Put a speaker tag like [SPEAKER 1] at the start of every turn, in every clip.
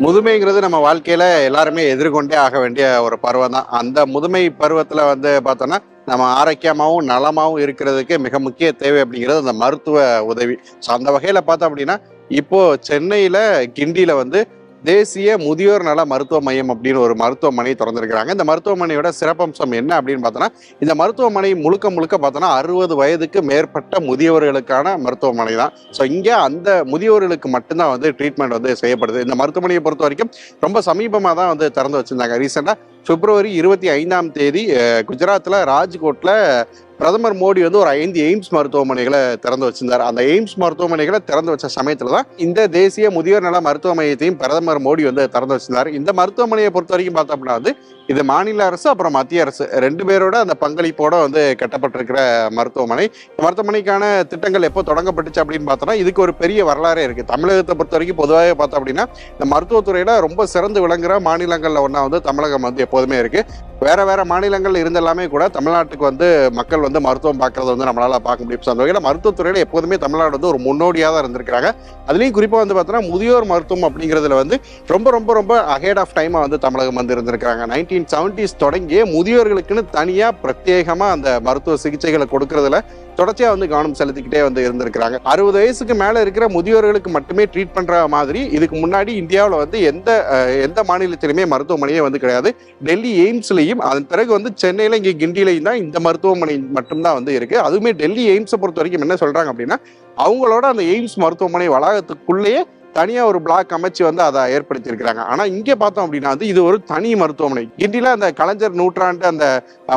[SPEAKER 1] முதுமைங்கிறது நம்ம வாழ்க்கையில எல்லாருமே எதிர்கொண்டே ஆக வேண்டிய ஒரு பருவம் தான் அந்த முதுமை பருவத்துல வந்து பார்த்தோம்னா நம்ம ஆரோக்கியமாகவும் நலமாகவும் இருக்கிறதுக்கு மிக முக்கிய தேவை அப்படிங்கிறது அந்த மருத்துவ உதவி. ஸோ அந்த வகையில பார்த்தோம் அப்படின்னா இப்போ சென்னையில கிண்டியில வந்து தேசிய முதியோர் நல மருத்துவ மையம் அப்படின்னு ஒரு மருத்துவமனை திறந்திருக்கிறாங்க. இந்த மருத்துவமனையோட சிறப்பம்சம் என்ன அப்படின்னு பார்த்தோன்னா இந்த மருத்துவமனை முழுக்க முழுக்க பார்த்தோன்னா அறுபது வயதுக்கு மேற்பட்ட முதியவர்களுக்கான மருத்துவமனை தான். ஸோ இங்கே அந்த முதியோர்களுக்கு மட்டும்தான் வந்து ட்ரீட்மெண்ட் வந்து செய்யப்படுது. இந்த மருத்துவமனையை பொறுத்த வரைக்கும் ரொம்ப சமீபமாக தான் வந்து திறந்து வச்சுருந்தாங்க. ரீசெண்டாக பிப்ரவரி இருபத்தி ஐந்தாம் தேதி குஜராத்தில் ராஜ்கோட்டில் பிரதமர் மோடி வந்து ஒரு ஐந்து எய்ம்ஸ் மருத்துவமனைகளை திறந்து வச்சிருந்தார். அந்த எய்ம்ஸ் மருத்துவமனைகளை திறந்து வச்ச சமயத்தில் தான் இந்த தேசிய முதியோர் நல மருத்துவ மையத்தையும் பிரதமர் மோடி வந்து திறந்து வச்சிருந்தார். இந்த மருத்துவமனையை பொறுத்த வரைக்கும் பார்த்தோம் அப்படின்னா வந்து இது மாநில அரசு அப்புறம் மத்திய அரசு. ரெண்டு பேரோட அந்த பங்களிப்போட வந்து கட்டப்பட்டிருக்கிற மருத்துவமனை. மருத்துவமனைக்கான திட்டங்கள் எப்போ தொடங்கப்பட்டுச்சு அப்படின்னு பார்த்தோம்னா இதுக்கு ஒரு பெரிய வரலாறே இருக்கு. தமிழகத்தை பொறுத்த வரைக்கும் பொதுவாக பார்த்தோம் அப்படின்னா இந்த மருத்துவத்துறையில ரொம்ப சிறந்து விளங்குற மாநிலங்களில் ஒன்றா வந்து தமிழகம் வந்து எப்போதுமே இருக்கு. வேற வேற மாநிலங்கள் இருந்தெல்லாமே கூட தமிழ்நாட்டுக்கு வந்து மக்கள் வந்து மருத்துவம் பார்க்கறது வந்து நம்மளால பார்க்க முடியும். ஸோ அந்த வகையில் மருத்துவத்துறையில எப்போதுமே தமிழ்நாடு வந்து ஒரு முன்னோடியாக தான் இருந்திருக்காங்க அதுலேயும் குறிப்பாக வந்து பார்த்தோன்னா முதியோர் மருத்துவம் அப்படிங்கிறதுல வந்து ரொம்ப ரொம்ப ரொம்ப அஹேட் ஆஃப் டைமாக வந்து தமிழகம் வந்து இருந்திருக்காங்க நைன்டீன் செவன்டிஸ் தொடங்கியே முதியோர்களுக்குன்னு தனியாக பிரத்யேகமாக அந்த மருத்துவ சிகிச்சைகளை கொடுக்கறதுல தொடர்ச்சியாக வந்து கவனம் செலுத்திக்கிட்டே வந்து இருந்திருக்கிறாங்க. அறுபது வயசுக்கு மேலே இருக்கிற முதியோர்களுக்கு மட்டுமே ட்ரீட் பண்ணுற மாதிரி இதுக்கு முன்னாடி இந்தியாவில் வந்து எந்த எந்த மாநிலத்திலுமே மருத்துவமனையே வந்து கிடையாது. டெல்லி எய்ம்ஸ்லையும் அதன் பிறகு வந்து சென்னையில் இங்கே கிண்டிலையும் தான் இந்த மருத்துவமனை மட்டும்தான் வந்து இருக்குது அதுவுமே டெல்லி எய்ம்ஸை பொறுத்த வரைக்கும் என்ன சொல்கிறாங்க அப்படின்னா அவங்களோட அந்த எய்ம்ஸ் மருத்துவமனை வளாகத்துக்குள்ளேயே தனியாக ஒரு பிளாக் அமைச்சு வந்து அதை ஏற்படுத்தியிருக்கிறாங்க. ஆனால் இங்கே பார்த்தோம் அப்படின்னா வந்து இது ஒரு தனி மருத்துவமனை. கிண்டியில் அந்த கலைஞர் நூற்றாண்டு அந்த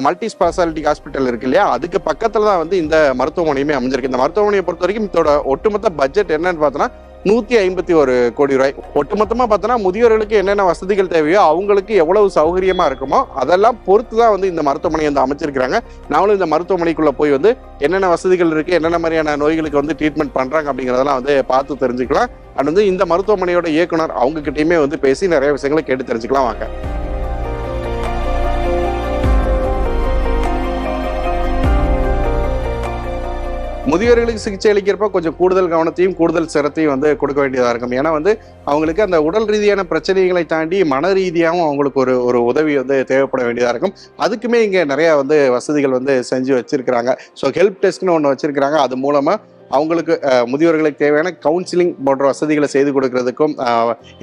[SPEAKER 1] மல்டி ஸ்பெஷாலிட்டி ஹாஸ்பிட்டல் இருக்கு இல்லையா? அதுக்கு பக்கத்தில் தான் வந்து இந்த மருத்துவமனையுமே அமைஞ்சிருக்கு. இந்த மருத்துவமனையை பொறுத்த வரைக்கும் இதோட ஒட்டுமொத்த பட்ஜெட் என்னன்னு பார்த்தோன்னா நூற்றி ஐம்பத்தி ஒரு கோடி ரூபாய். ஒட்டுமொத்தமாக பார்த்தோன்னா முதியோர்களுக்கு என்னென்ன வசதிகள் தேவையோ அவங்களுக்கு எவ்வளவு சௌகரியமா இருக்குமோ அதெல்லாம் பொறுத்து தான் வந்து இந்த மருத்துவமனை வந்து அமைச்சிருக்கிறாங்க. நாமளும் இந்த மருத்துவமனைக்குள்ள போய் வந்து என்னென்ன வசதிகள் இருக்கு என்னென்ன மாதிரியான நோய்களுக்கு வந்து ட்ரீட்மெண்ட் பண்றாங்க அப்படிங்கிறதெல்லாம் வந்து பார்த்து தெரிஞ்சுக்கலாம். அண்ட் வந்து இந்த மருத்துவமனையோட இயக்குனர் அவங்க கிட்டயுமே வந்து பேசி நிறைய விஷயங்களை கேட்டு தெரிஞ்சுக்கலாம் வாங்க. முதியோர்களுக்கு சிகிச்சை அளிக்கிறப்ப கொஞ்சம் கூடுதல் கவனத்தையும் கூடுதல் சிரத்தையும் வந்து கொடுக்க வேண்டியதாக இருக்கும். ஏன்னா வந்து அவங்களுக்கு அந்த உடல் ரீதியான பிரச்சனைகளை தாண்டி மன ரீதியாகவும் அவங்களுக்கு ஒரு ஒரு உதவி வந்து தேவைப்பட வேண்டியதாக இருக்கும். அதுக்குமே இங்கே நிறையா வந்து வசதிகள் வந்து செஞ்சு வச்சுருக்கிறாங்க. ஸோ ஹெல்ப் டெஸ்க்னு ஒன்று வச்சுருக்கிறாங்க. அது மூலமாக அவங்களுக்கு முதியோர்களுக்கு தேவையான கவுன்சிலிங் போன்ற வசதிகளை செய்து கொடுக்கறதுக்கும்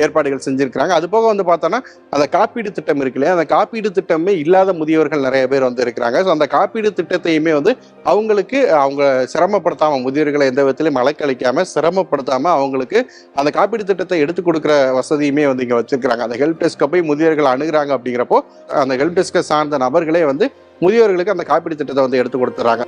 [SPEAKER 1] ஏற்பாடுகள் செஞ்சுருக்கிறாங்க. அது போக வந்து பார்த்தோன்னா அந்த காப்பீடு திட்டம் இருக்கு இல்லையா? அந்த காப்பீடு திட்டமே இல்லாத முதியோர்கள் நிறைய பேர் வந்து இருக்கிறாங்க. ஸோ அந்த காப்பீடு திட்டத்தையுமே வந்து அவங்களுக்கு அவங்க சிரமப்படுத்தாமல் முதியோர்களை எந்த விதத்திலையும் அலைக்கழிக்காம சிரமப்படுத்தாமல் அவங்களுக்கு அந்த காப்பீடு திட்டத்தை எடுத்து கொடுக்குற வசதியுமே வந்து இங்கே வச்சுருக்கிறாங்க. அந்த ஹெல்ப் டெஸ்க்கை போய் முதியோர்கள் அணுகிறாங்க அப்படிங்கிறப்போ அந்த ஹெல்ப் டெஸ்க்கை சார்ந்த நபர்களே வந்து முதியோர்களுக்கு அந்த காப்பீடு திட்டத்தை வந்து எடுத்து கொடுத்துறாங்க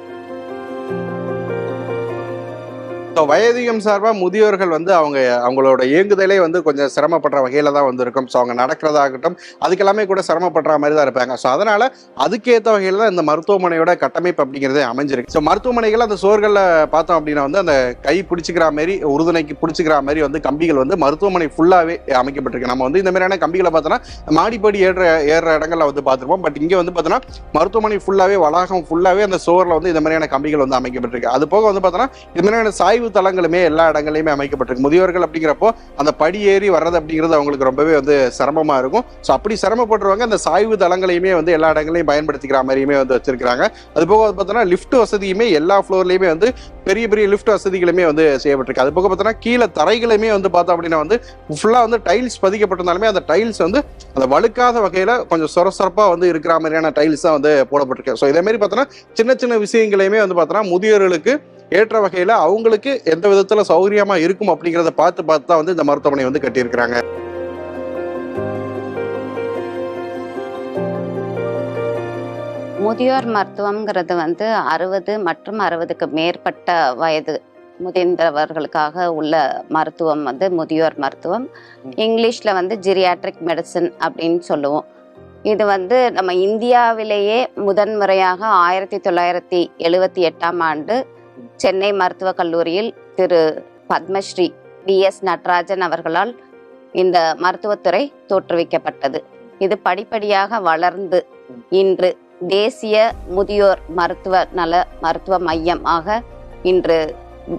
[SPEAKER 1] ஸோ வயதிகம் சார்பாக முதியோர்கள் வந்து அவங்க அவங்களோட இயங்குதலே வந்து கொஞ்சம் சிரமப்படுற வகையில் தான் வந்து இருக்கும் ஸோ அவங்க நடக்கிறதாகட்டும் அதுக்கெல்லாமே கூட சிரமப்படுற மாதிரி தான் இருப்பாங்க. ஸோ அதனால் அதுக்கேற்ற வகையில் தான் இந்த மருத்துவமனையோட கட்டமைப்பு அப்படிங்கிறதே அமைஞ்சிருக்கு. ஸோ மருத்துவமனைகள் அந்த சோர்களில் பார்த்தோம் அப்படின்னா வந்து அந்த கை பிடிச்சிக்கிற மாதிரி உறுதுணைக்கு பிடிச்சிக்கிற மாதிரி வந்து கம்பிகள் வந்து மருத்துவமனை ஃபுல்லாகவே அமைக்கப்பட்டிருக்கு. நம்ம வந்து இந்த மாதிரியான கம்பிகளை பார்த்தோன்னா மாடிப்படி ஏறுற ஏற இடங்களில் வந்து பார்த்துருப்போம். பட் இங்கே வந்து பார்த்தோன்னா மருத்துவமனை ஃபுல்லாகவே வளாகம் ஃபுல்லாகவே அந்த சோரில் வந்து இந்த மாதிரியான கம்பிகள் வந்து அமைக்கப்பட்டிருக்கு. அது போக வந்து பார்த்தோன்னா இது மாதிரியான சாய்வு தளங்களுமே எல்லா இடங்களையுமே அமைக்கப்பட்டிருக்கு. முதியோர்கள் அப்படிங்கிறப்போ அந்த படி ஏறி வர்றது அப்படிங்கிறது அவங்களுக்கு ரொம்பவே வந்து சிரமமா இருக்கும். ஸோ அப்படி சிரமப்படுறவங்க அந்த சாய்வு தளங்களையுமே வந்து எல்லா இடங்களையும் பயன்படுத்திக்கிற மாதிரியுமே வந்து வச்சிருக்காங்க அது போக வந்து பார்த்தோன்னா லிஃப்ட் வசதியுமே எல்லா ஃப்ளோர்லையுமே வந்து பெரிய பெரிய லிஃப்ட் வசதிகளுமே வந்து செய்யப்பட்டிருக்கு. அது போக பார்த்தோன்னா கீழே தரைகளுமே வந்து பார்த்தோம் அப்படின்னா வந்து ஃபுல்லாக வந்து டைல்ஸ் பதிக்கப்பட்டிருந்தாலுமே அந்த டைல்ஸ் வந்து அந்த வழுக்காத வகையில் கொஞ்சம் சொரசொரப்பாக வந்து இருக்கிற மாதிரியான டைல்ஸ் தான் வந்து போடப்பட்டிருக்கு. ஸோ இதே மாதிரி பார்த்தோன்னா சின்ன சின்ன விஷயங்களையுமே வந்து பார்த்தோன்னா முதியோர்களுக்கு ஏற்ற வகையில் அவங்களுக்கு எந்த விதத்தில் சௌகரியமாக இருக்கும் அப்படிங்கிறத பார்த்து பார்த்து தான் வந்து இந்த மருத்துவமனை வந்து கட்டியிருக்கிறாங்க.
[SPEAKER 2] முதியோர் மருத்துவம்ங்கிறது வந்து அறுபது மற்றும் அறுபதுக்கு மேற்பட்ட வயது முதிர்ந்தவர்களுக்காக உள்ள மருத்துவம் வந்து முதியோர் மருத்துவம். இங்கிலீஷ்ல வந்து ஜிரியாட்ரிக் மெடிசன் அப்படின்னு சொல்லுவோம். இது வந்து நம்ம இந்தியாவிலேயே முதன்முறையாக ஆயிரத்தி தொள்ளாயிரத்தி எழுவத்தி எட்டாம் ஆண்டு சென்னை மருத்துவக் கல்லூரியில் திரு பத்மஸ்ரீ டி எஸ் நடராஜன் அவர்களால் இந்த மருத்துவத்துறை தோற்றுவிக்கப்பட்டது. இது படிப்படியாக வளர்ந்து இன்று தேசிய முதியோர் மருத்துவ நல மருத்துவ மையமாக இன்று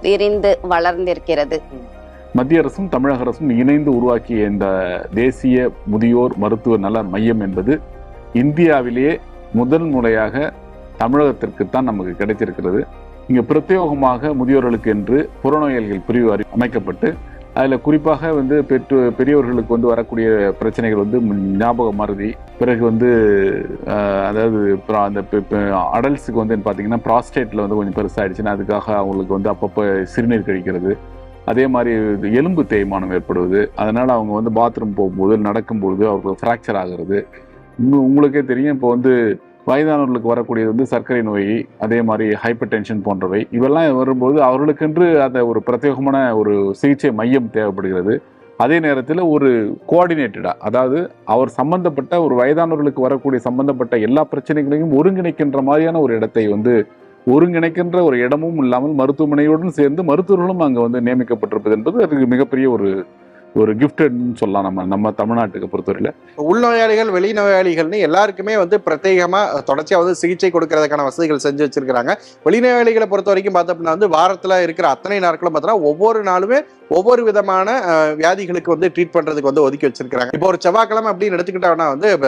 [SPEAKER 2] விரிந்து வளர்ந்திருக்கிறது.
[SPEAKER 3] மத்திய அரசும் தமிழக அரசும் இணைந்து உருவாக்கிய இந்த தேசிய முதியோர் மருத்துவ நல மையம் என்பது இந்தியாவிலேயே முதல் முறையாக தமிழகத்திற்கு தான் நமக்கு கிடைத்திருக்கிறது. இங்கே பிரத்யேகமாக முதியோர்களுக்கு என்று புறநோயாளிகள் பிரிவு அறி அமைக்கப்பட்டு அதில் குறிப்பாக வந்து பெற்று பெரியவர்களுக்கு வந்து வரக்கூடிய பிரச்சனைகள் வந்து ஞாபக மருதி பிறகு வந்து அதாவது அந்த அடல்ட்ஸுக்கு வந்து பார்த்தீங்கன்னா ப்ராஸ்டேட்டில் வந்து கொஞ்சம் பெருசாகிடுச்சுன்னா அதுக்காக அவங்களுக்கு வந்து அப்பப்போ சிறுநீர் கழிக்கிறது. அதே மாதிரி எலும்பு தேய்மானம் ஏற்படுவது. அதனால் அவங்க வந்து பாத்ரூம் போகும்போது நடக்கும்பொழுது அவர்களுக்கு ஃப்ராக்சர் ஆகிறது. இன்னும் உங்களுக்கே தெரியும். இப்போ வந்து வயதானவர்களுக்கு வரக்கூடியது வந்து சர்க்கரை நோய் அதே மாதிரி ஹைப்பர் டென்ஷன் போன்றவை. இவெல்லாம் வரும்போது அவர்களுக்கென்று அந்த ஒரு பிரத்யேகமான ஒரு சிகிச்சை மையம் தேவைப்படுகிறது. அதே நேரத்தில் ஒரு கோஆர்டினேட்டடாக அதாவது அவர் சம்பந்தப்பட்ட ஒரு வயதானவர்களுக்கு வரக்கூடிய சம்பந்தப்பட்ட எல்லா பிரச்சனைகளையும் ஒருங்கிணைக்கின்ற மாதிரியான ஒரு இடத்தை வந்து ஒருங்கிணைக்கின்ற ஒரு இடமும் இல்லாமல் மருத்துவமனையுடன் சேர்ந்து மருத்துவர்களும் அங்கே வந்து நியமிக்கப்பட்டிருப்பது என்பது அதுக்கு மிகப்பெரிய ஒரு ஒரு கிஃப்டட்னு சொல்லலாம் நம்ம நம்ம தமிழ்நாட்டுக்கு பொறுத்தவரையில்.
[SPEAKER 1] உள்நோயாளிகள் வெளிநோயாளிகள்னு எல்லாருக்குமே வந்து பிரத்யேகமாக தொடர்ச்சியாக வந்து சிகிச்சை கொடுக்கறதுக்கான வசதிகள் செஞ்சு வச்சிருக்கிறாங்க. வெளிநோயாளிகளை பொறுத்த வரைக்கும் பார்த்தோம்னா வந்து வாரத்தில் இருக்கிற அத்தனை நாட்களும் பார்த்தோன்னா ஒவ்வொரு நாளுமே ஒவ்வொரு விதமான வியாதிகளுக்கு வந்து ட்ரீட் பண்ணுறதுக்கு வந்து ஒதுக்கி வச்சிருக்கிறாங்க. இப்போ ஒரு செவ்வாய்க்கிழமை அப்படின்னு எடுத்துக்கிட்டோம்னா வந்து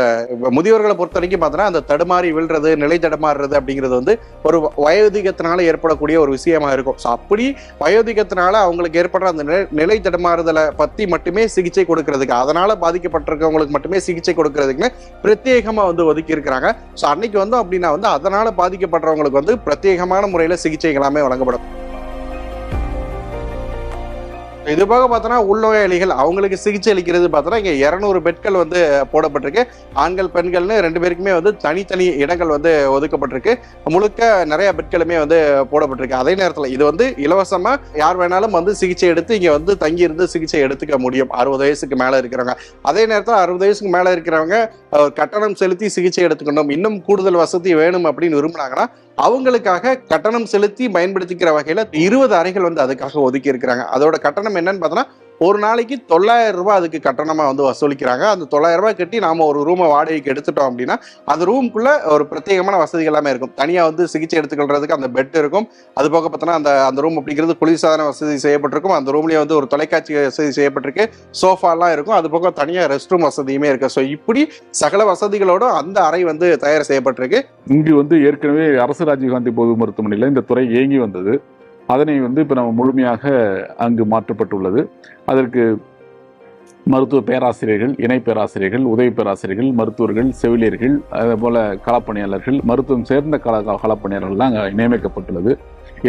[SPEAKER 1] முதியோர்களை பொறுத்த வரைக்கும் பார்த்தோன்னா அந்த தடுமாறி விழுறது நிலை தடுமாறுறது அப்படிங்கிறது வந்து ஒரு வயோதிகத்தினால ஏற்படக்கூடிய ஒரு விஷயமா இருக்கும். ஸோ அப்படி வயோதிகத்தினால அவங்களுக்கு ஏற்படுற அந்த நிலை- நிலை தடுமாறுதலை பற்றி மட்டுமே சிகிச்சை கொடுக்கறதுக்கு அதனால பாதிக்கப்பட்டிருக்கவங்களுக்கு மட்டுமே சிகிச்சை கொடுக்கறதுக்குன்னு பிரத்யேகமா வந்து ஒதுக்கி இருக்கிறாங்க ஸோ அன்னைக்கு வந்து அப்படின்னா வந்து அதனால பாதிக்கப்படுறவங்களுக்கு வந்து பிரத்யேகமான முறையில் சிகிச்சை எல்லாமே வழங்கப்படும். இது போக பார்த்தோன்னா உள்நோயாளிகள் அவங்களுக்கு சிகிச்சை அளிக்கிறது பார்த்தோன்னா இங்கே இரநூறு பெட்கள் வந்து போடப்பட்டிருக்கு. ஆண்கள் பெண்கள்னு ரெண்டு பேருக்குமே வந்து தனித்தனி இடங்கள் வந்து ஒதுக்கப்பட்டிருக்கு. முழுக்க நிறைய பெட்களுமே வந்து போடப்பட்டிருக்கு. அதே நேரத்தில் இது வந்து இலவசமாக யார் வேணாலும் வந்து சிகிச்சை எடுத்து இங்கே வந்து தங்கி இருந்து சிகிச்சை எடுத்துக்க முடியும். அறுபது வயசுக்கு மேலே இருக்கிறவங்க. அதே நேரத்தில் அறுபது வயசுக்கு மேலே இருக்கிறவங்க கட்டணம் செலுத்தி சிகிச்சை எடுத்துக்கணும். இன்னும் கூடுதல் வசதி வேணும் அப்படின்னு விரும்புனாங்கன்னா அவங்களுக்காக கட்டணம் செலுத்தி பயன்படுத்திக்கிற வகையில இருபது அறைகள் வந்து அதுக்காக ஒதுக்கி இருக்கிறாங்க. அதோட கட்டணம் என்னன்னு பார்த்தோன்னா ஒரு நாளைக்கு தொள்ளாயிரம் ரூபாய் அதுக்கு கட்டணமாக வந்து வசூலிக்கிறாங்க. அந்த தொள்ளாயிரம் ரூபாய் கட்டி நாம ஒரு ரூமை வாடகைக்கு எடுத்துட்டோம் அப்படின்னா அந்த ரூமுக்குள்ள ஒரு பிரத்யேகமான வசதிகள் எல்லாமே இருக்கும். தனியாக வந்து சிகிச்சை எடுத்துக்கொள்றதுக்கு அந்த பெட் இருக்கும். அது போக பார்த்தோன்னா அந்த அந்த ரூம் அப்படிங்கிறது குளிர்சாதன வசதி செய்யப்பட்டிருக்கும். அந்த ரூம்லேயே வந்து ஒரு தொலைக்காட்சி வசதி செய்யப்பட்டிருக்கு. சோஃபாலாம் இருக்கும். அது போக தனியாக ரெஸ்ட் ரூம் வசதியுமே இருக்கு. ஸோ இப்படி சகல வசதிகளோட அந்த அறை வந்து தயார் செய்யப்பட்டிருக்கு.
[SPEAKER 3] இங்கு வந்து ஏற்கனவே அரசு ராஜீவ்காந்தி பொது மருத்துவமனையில் இந்த துறை இயங்கி வந்தது. அதனை வந்து இப்போ நம்ம முழுமையாக அங்கு மாற்றப்பட்டுள்ளது. அதற்கு மருத்துவ பேராசிரியர்கள் இணை பேராசிரியர்கள் உதவி பேராசிரியர்கள் மருத்துவர்கள் செவிலியர்கள் அதே போல களப்பணியாளர்கள் மருத்துவம் சேர்ந்த கல களப்பணியாளர்கள்லாம் அங்கே நியமிக்கப்பட்டுள்ளது.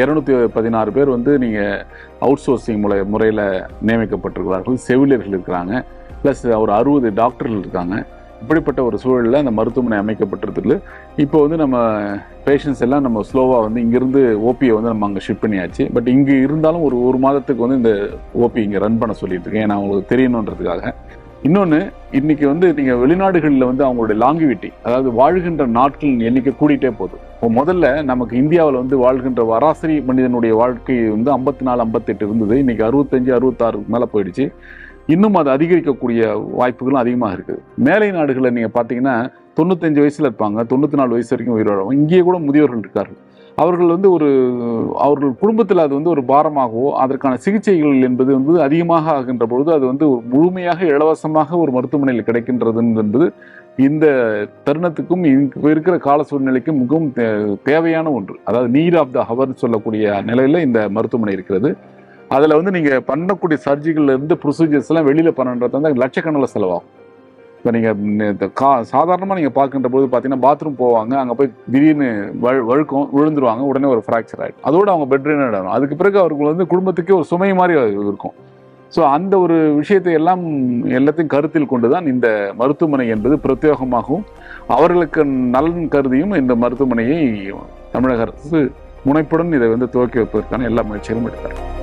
[SPEAKER 3] இரநூத்தி பதினாறு பேர் வந்து நீங்கள் அவுட் சோர்சிங் முறை முறையில் நியமிக்கப்பட்டிருக்கிறார்கள். செவிலியர்கள் இருக்கிறாங்க. ப்ளஸ் ஒரு அறுபது டாக்டர்கள் இருக்காங்க. இப்படிப்பட்ட ஒரு சூழலில் அந்த மருத்துவமனை அமைக்கப்பட்டிருக்கு இப்போ வந்து நம்ம பேஷண்ட்ஸ் எல்லாம் நம்ம ஸ்லோவாக வந்து இங்கேருந்து ஓபியை வந்து நம்ம அங்கே ஷிஃப்ட் பண்ணியாச்சு. பட் இங்கே இருந்தாலும் ஒரு ஒரு மாதத்துக்கு வந்து இந்த ஓபி இங்கே ரன் பண்ண சொல்லிட்டு இருக்கேன். ஏன்னா அவங்களுக்கு தெரியணுன்றதுக்காக. இன்னொன்று இன்னைக்கு வந்து நீங்கள் வெளிநாடுகளில் வந்து அவங்களுடைய லாங்குவிட்டி அதாவது வாழ்கின்ற நாட்களின் எண்ணிக்கை கூடிட்டே போகுது. இப்போ முதல்ல நமக்கு இந்தியாவில் வந்து வாழ்கின்ற வராசரி மனிதனுடைய வாழ்க்கை வந்து ஐம்பத்தி நாலு ஐம்பத்தெட்டு இருந்தது. இன்னைக்கு அறுபத்தஞ்சு அறுபத்தாறுக்கு மேலே போயிடுச்சு. இன்னும் அது அதிகரிக்கக்கூடிய வாய்ப்புகளும் அதிகமாக இருக்குது. மேலை நாடுகளில் நீங்கள் பார்த்தீங்கன்னா தொண்ணூத்தஞ்சு வயசில் இருப்பாங்க. தொண்ணூற்றி நாலு வயசு வரைக்கும் உயிரோடுவாங்க இங்கேயே கூட முதியோர்கள் இருக்கார்கள். அவர்கள் வந்து ஒரு அவர்கள் குடும்பத்தில் அது வந்து ஒரு பாரமாகவோ அதற்கான சிகிச்சைகள் என்பது வந்து அதிகமாக ஆகின்ற பொழுது அது வந்து ஒரு முழுமையாக இலவசமாக ஒரு மருத்துவமனையில் கிடைக்கின்றது என்பது இந்த தருணத்துக்கும் இப்போ இருக்கிற கால சூழ்நிலைக்கும் மிகவும் தே- தேவையான ஒன்று. அதாவது நீர் ஆஃப் த ஹவர்னு சொல்லக்கூடிய நிலையில் இந்த மருத்துவமனை இருக்கிறது. அதில் வந்து நீங்கள் பண்ணக்கூடிய சர்ஜிக்கல்ல இருந்து வெளியில் பண்ணுறது வந்து லட்சக்கணக்கில் செலவாகும். இப்போ நீங்கள் கா சாதாரணமாக நீங்கள் பார்க்கின்ற போது பார்த்தீங்கன்னா பாத்ரூம் போவாங்க அங்கே போய் திடீர்னு வழு வழுக்கும் விழுந்துருவாங்க உடனே ஒரு ஃப்ராக்சர் ஆகிடும் அதோடு அவங்க பெட் ஆகிடும் அதுக்கு பிறகு அவர்கள் வந்து குடும்பத்துக்கே ஒரு சுமை மாதிரி இருக்கும். ஸோ அந்த ஒரு விஷயத்தை எல்லாம் எல்லாத்தையும் கருத்தில் கொண்டு தான் இந்த மருத்துவமனை என்பது பிரத்யேகமாகவும் அவர்களுக்கு நலன் கருதியும் இந்த மருத்துவமனையை தமிழக அரசு முனைப்புடன் இதை வந்து துவக்கி வைப்பதற்கான எல்லா முயற்சிகளும் எடுத்தார்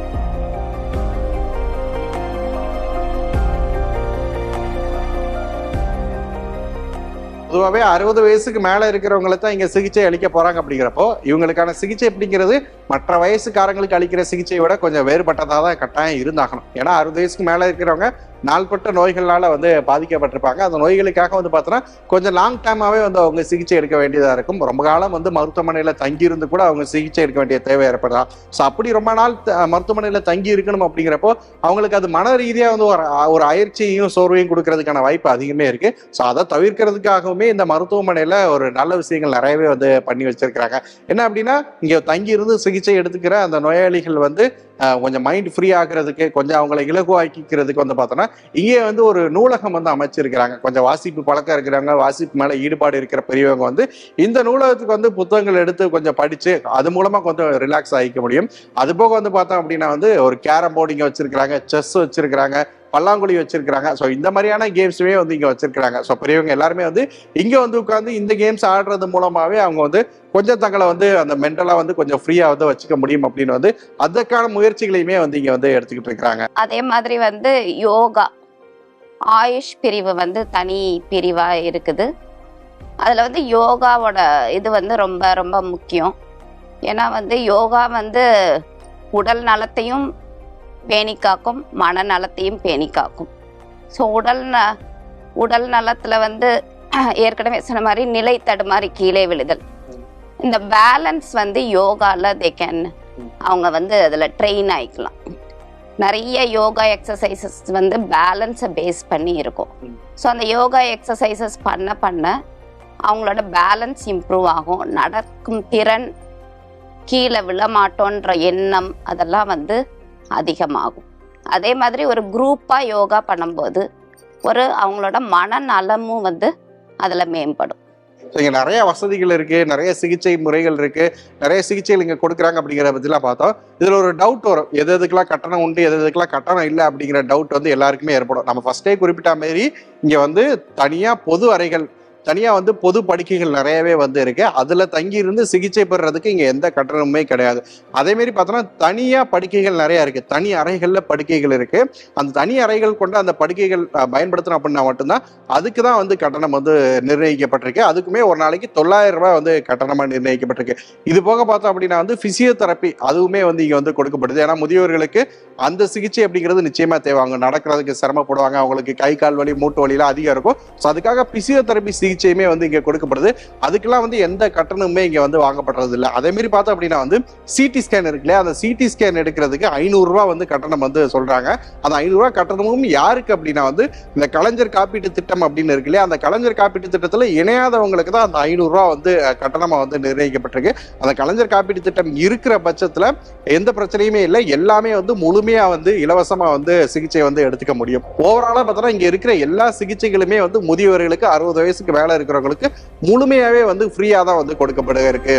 [SPEAKER 1] பொதுவாகவே அறுபது வயசுக்கு மேலே இருக்கிறவங்களை தான் இங்கே சிகிச்சை அளிக்க போகிறாங்க அப்படிங்கிறப்போ இவங்களுக்கான சிகிச்சை அப்படிங்கிறது மற்ற வயசுக்காரங்களுக்கு அளிக்கிற சிகிச்சையை விட கொஞ்சம் வேறுபட்டதாக தான் கட்டாயம் இருந்தாகணும். ஏன்னா அறுபது வயசுக்கு மேலே இருக்கிறவங்க நாள்பட்ட நோய்களால் வந்து பாதிக்கப்பட்டிருப்பாங்க. அந்த நோய்களுக்காக வந்து பார்த்தோன்னா கொஞ்சம் லாங் டைமாகவே வந்து அவங்க சிகிச்சை எடுக்க வேண்டியதாக இருக்கும். ரொம்ப காலம் வந்து மருத்துவமனையில் தங்கியிருந்து கூட அவங்க சிகிச்சை எடுக்க வேண்டிய தேவை ஏற்படலாம். ஸோ அப்படி ரொம்ப நாள் த- தங்கி இருக்கணும் அப்படிங்கிறப்போ அவங்களுக்கு அது மன ரீதியாக வந்து ஒரு ஒரு அயற்சியையும் சோர்வையும் கொடுக்கறதுக்கான வாய்ப்பு அதிகமே இருக்குது ஸோ அதை தவிர்க்கிறதுக்காகவுமே இந்த மருத்துவமனையில் ஒரு நல்ல விஷயங்கள் நிறையவே வந்து பண்ணி வச்சிருக்கிறாங்க. என்ன அப்படின்னா இங்கே தங்கி இருந்து சிகிச்சை எடுத்துக்கிற அந்த நோயாளிகள் வந்து கொஞ்சம் மைண்ட் ஃப்ரீ ஆகுறதுக்கு கொஞ்சம் அவங்களை இலகுவாக்கிக்கிறதுக்கு வந்து பார்த்தோன்னா இங்கே வந்து ஒரு நூலகம் வந்து அமைச்சிருக்கிறாங்க. கொஞ்சம் வாசிப்பு பழக்கம் இருக்கிறவங்க வாசிப்பு மேலே ஈடுபாடு இருக்கிற பெரியவங்க வந்து இந்த நூலகத்துக்கு வந்து புத்தகங்கள் எடுத்து கொஞ்சம் படித்து அது மூலமாக கொஞ்சம் ரிலாக்ஸ் ஆகிக்க முடியும். அது போக வந்து பார்த்தோம் அப்படின்னா வந்து ஒரு கேரம் போர்டு இங்க வச்சிருக்கிறாங்க செஸ் வச்சிருக்கிறாங்க பல்லாங்குழி வச்சிருக்கிறாங்க. ஸோ இந்த மாதிரியான கேம்ஸுமே வந்து இங்கே வச்சிருக்கிறாங்க. ஸோ பெரியவங்க எல்லாருமே வந்து இங்கே வந்து உட்காந்து இந்த கேம்ஸ் ஆடுறது மூலமாகவே அவங்க வந்து கொஞ்சம் தங்களை வந்து அந்த மென்டலா வந்து கொஞ்சம் ஃப்ரீயா வந்து வச்சுக்க முடியும் அப்படின்னு வந்து அதற்கான முயற்சிகளையுமே வந்து இங்க வந்து எடுத்துக்கிட்டு இருக்கிறாங்க.
[SPEAKER 2] அதே மாதிரி வந்து யோகா ஆயுஷ் பிரிவு வந்து தனி பிரிவா இருக்குது. அதுல வந்து யோகாவோட இது வந்து ரொம்ப ரொம்ப முக்கியம். ஏன்னா வந்து யோகா வந்து உடல் நலத்தையும் பேணி காக்கும் மனநலத்தையும் பேணி காக்கும் ஸோ உடல் ந உடல் நலத்தில் வந்து ஏற்கனவே சொன்ன மாதிரி நிலை தடுமாறி கீழே விழுதல். இந்த பேலன்ஸ் வந்து யோகாவில் தே கேன் அவங்க வந்து அதில் ட்ரெயின் ஆகிக்கலாம் நிறைய யோகா எக்ஸசைசஸ் வந்து பேலன்ஸை பேஸ் பண்ணி இருக்கும். ஸோ அந்த யோகா எக்ஸசைசஸ் பண்ண பண்ண அவங்களோட பேலன்ஸ் இம்ப்ரூவ் ஆகும். நடக்கும் திறன் கீழே விழமாட்டோன்ற எண்ணம் அதெல்லாம் வந்து அதிகமாகும். அதே மாதிரி ஒரு குரூப்பாக யோகா பண்ணும்போது ஒரு அவங்களோட மனநலமும் வந்து அதில் மேம்படும்.
[SPEAKER 1] இங்கே நிறைய வசதிகள் இருக்கு நிறைய சிகிச்சை முறைகள் இருக்கு நிறைய சிகிச்சைகள் இங்கே கொடுக்குறாங்க அப்படிங்கிற பற்றிலாம் பார்த்தோம். இதில் ஒரு டவுட் வரும். எது எதுக்கெல்லாம் கட்டணம் உண்டு எது எதுக்கெல்லாம் கட்டணம் இல்லை அப்படிங்கிற டவுட் வந்து எல்லாருக்குமே ஏற்படும். நம்ம ஃபர்ஸ்டே குறிப்பிட்ட மாரி இங்கே வந்து தனியாக பொது அறைகள் தனியாக வந்து பொது படுக்கைகள் நிறையவே வந்து இருக்கு. அதில் தங்கி இருந்து சிகிச்சை பெறுறதுக்கு இங்கே எந்த கட்டணமுமே கிடையாது. அதேமாரி பார்த்தோன்னா தனியாக படுக்கைகள் நிறையா இருக்குது தனி அறைகளில் படுக்கைகள் இருக்குது அந்த தனி அறைகள் கொண்ட அந்த படுக்கைகள் பயன்படுத்தணும் அப்படின்னா மட்டும்தான் அதுக்கு தான் வந்து கட்டணம் வந்து நிர்ணயிக்கப்பட்டிருக்கு. அதுக்குமே ஒரு நாளைக்கு தொள்ளாயிரம் ரூபாய் வந்து கட்டணமாக நிர்ணயிக்கப்பட்டிருக்கு. இது போக பார்த்தோம் அப்படின்னா வந்து ஃபிசியோதெரப்பி அதுவுமே வந்து இங்கே வந்து கொடுக்கப்படுது. ஏன்னா முதியோர்களுக்கு அந்த சிகிச்சை அப்படிங்கிறது நிச்சயமாக தேவை. அவங்க நடக்கிறதுக்கு சிரமப்படுவாங்க. அவங்களுக்கு கை கால் வலி மூட்டு வலிலாம் அதிகம் இருக்கும். ஸோ அதுக்காக பிசியோதெரப்பி சிகிச்சையுமே வந்து இங்க கொடுக்கப்படுது. அதுக்கெல்லாம் வந்து எந்த கட்டணமுமே இங்க வந்து வாங்கப்படுறது இல்லை. அதே மாதிரி பார்த்தோம் அப்படின்னா வந்து சிடி ஸ்கேன் இருக்கு இல்லையா? அந்த சிடி ஸ்கேன் எடுக்கிறதுக்கு ஐநூறுரூவா வந்து கட்டணம் வந்து சொல்றாங்க. அந்த ஐநூறுரூவா கட்டணமும் யாருக்கு அப்படின்னா வந்து இந்த கலைஞர் காப்பீட்டு திட்டம் அப்படின்னு இருக்கு இல்லையா? அந்த கலைஞர் காப்பீட்டு திட்டத்தில் இணையாதவங்களுக்கு தான் அந்த ஐநூறுரூவா வந்து கட்டணமாக வந்து நிர்ணயிக்கப்பட்டிருக்கு. அந்த கலைஞர் காப்பீட்டு திட்டம் இருக்கிற பட்சத்தில் எந்த பிரச்சனையுமே இல்லை. எல்லாமே வந்து முழுமையாக வந்து இலவசமாக வந்து சிகிச்சை வந்து எடுத்துக்க முடியும். ஓவராலாக பார்த்தோன்னா இங்கே இருக்கிற எல்லா சிகிச்சைகளுமே வந்து முதியவர்களுக்கு அறுபது வயசுக்கு மேல இருக்கிறவங்களுக்கு முழுமையாவே வந்து ஃப்ரீயா தான் வந்து கொடுக்கப்பட இருக்கு